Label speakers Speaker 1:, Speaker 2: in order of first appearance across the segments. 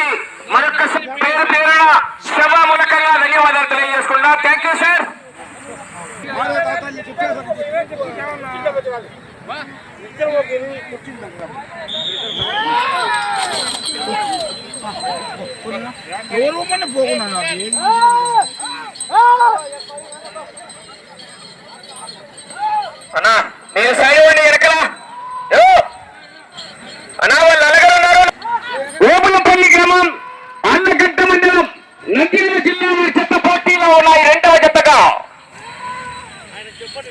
Speaker 1: గారికి మరొకసారి పేరు పేరున సభాముఖంగా ధన్యవాదాలు తెలియజేసుకుంటున్నా. థ్యాంక్ యూ సార్
Speaker 2: ఎవరు పోకున్నాను
Speaker 1: అన్నా నేను సైడ్ వాడిని వెనకలా ఏ? అన్నా వాళ్ళు నలుగురు ఉన్నారు ఓపులపల్లి గ్రామం ఆళ్ళగడ్డ మండలం నంద్యాల జిల్లా వారి చెత్త పోటీలో ఉన్నాయి రెండవ జతగా
Speaker 2: పోలే పోలే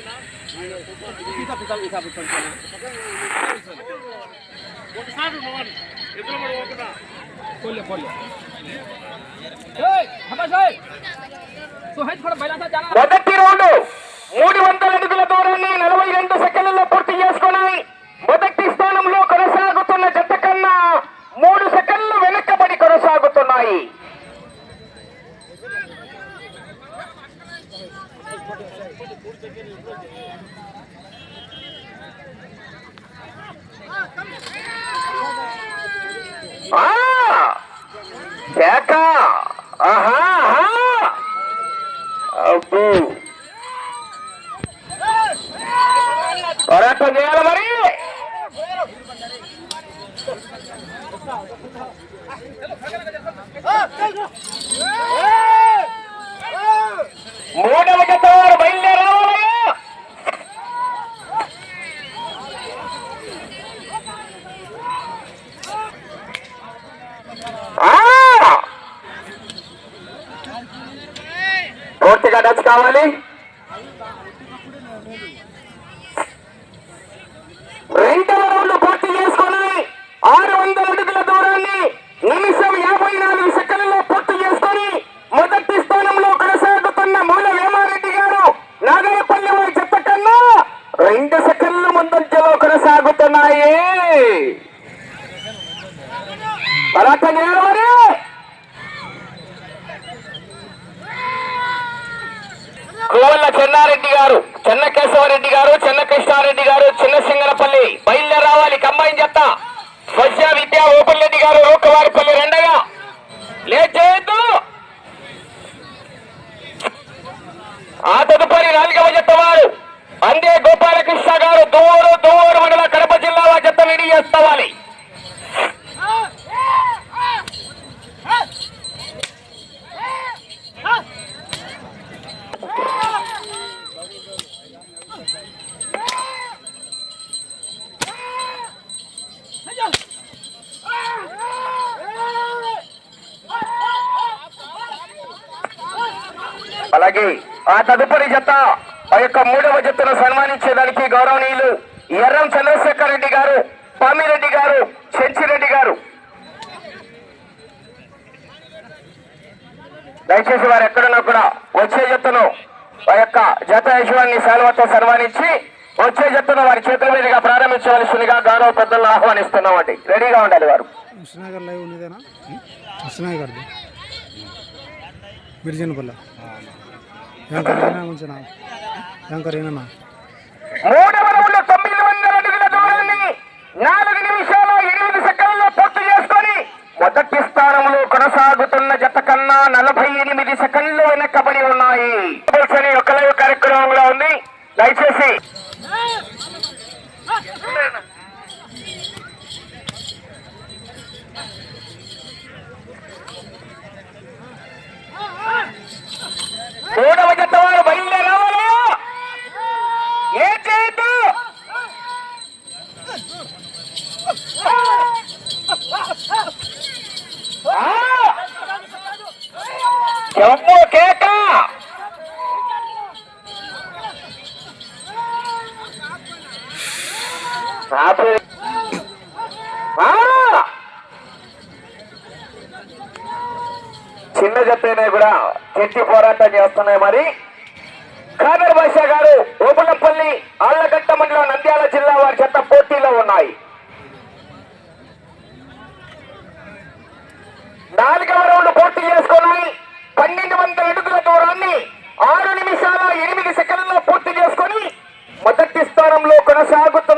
Speaker 1: మొదటి రౌండ్ మూడు వందల అడుగుల దూరం ఆ! కేక! ఆహా ఆహా! అబ్బో పోరాటం చేయాలి మరి మూడవ పూర్తిగా టచ్ కావాలి. రెండవ రౌండ్ పూర్తి చేసుకొని ఆరు వందల అడుగుల దూరాన్ని నిమిషం యాభై నాలుగు సెకండ్లలో పూర్తి చేసుకొని మొదటి స్థానంలో కొనసాగుతున్న మూల వేమారెడ్డి గారు నాగరపల్లి వారి చెత్త కన్నా రెండు సెకండ్ల ముందంజలో కొనసాగుతున్నాయి. పోరాటం చేయాలి మరి చెన్నారెడ్డి గారు చెన్న కేశవరెడ్డి గారు చెన్న కృష్ణారెడ్డి గారు చిన్న సింగనపల్లి బయలుదేరి రావాలి. కంబైన్ చెత్త స్వచ్ఛ విద్యా ఓపెన్ రెడ్డి గారు రోకవారిపల్లి రెండగా లేచేద్దు ఆ తదుపరి నాలుగవ జత వారు అందే గోపాలకృష్ణ గారు దువ్వూరు దువ్వూరు మండల కడప జిల్లా వారి జత రెడీ చేసుకోవాలి అలాగే ఆ తదుపరి జత ఆ యొక్క మూడవ జతను సన్మానించేదానికి గౌరవనీయులు ఎర్రం చంద్రశేఖర్ రెడ్డి గారు పామిరెడ్డి గారు చెంచిరెడ్డి గారు. దయచేసి వారు ఎక్కడున్నా కూడా వచ్చే జతను ఆ యొక్క జత యజమాని శాలువతో సన్మానించి వచ్చే జతను వారి చేతుల మీదుగా ప్రారంభించవలసిందిగా గౌరవ పెద్దలను ఆహ్వానిస్తున్నామండి. రెడీగా ఉండాలి వారు.
Speaker 2: కృష్ణనగర్ అయినా ఉంచిన యాంకర్ అయినా
Speaker 1: మూడవ రౌండ్ తొమ్మిది వందల అడుగుల దూరాన్ని నాలుగు నిమిషాల ఎనిమిది సెకండ్లలో పూర్తి చేసుకొని మొదటి స్థానంలో కొనసాగుతున్న జత కన్నా నలభై ఎనిమిది సెకండ్లు వెనక్కబడి ఉన్నాయి ఒక లైవ్ కార్యక్రమంలో ఉంది దయచేసి మూడవ జత వారు బయలుదేరాలి ఏ చేయొద్దు ఆ! చెంపు కేక ఆపు. చిన్న జట్టునే కూడా చెట్టి పోరాటం చేస్తున్నాయి మరి. ఖాదర్ బాషా గారు ఓబులపల్లి ఆళ్ళగట్ట మండలం నంద్యాల జిల్లా వారి చెత్త పోటీలో ఉన్నాయి. నాలుగవ రౌండ్ పూర్తి చేసుకుని పన్నెండు వందల అడుగుల దూరాన్ని ఆరు నిమిషాల ఎనిమిది సెకండ్లలో పూర్తి చేసుకొని మొదటి స్థానంలో కొనసాగుతున్న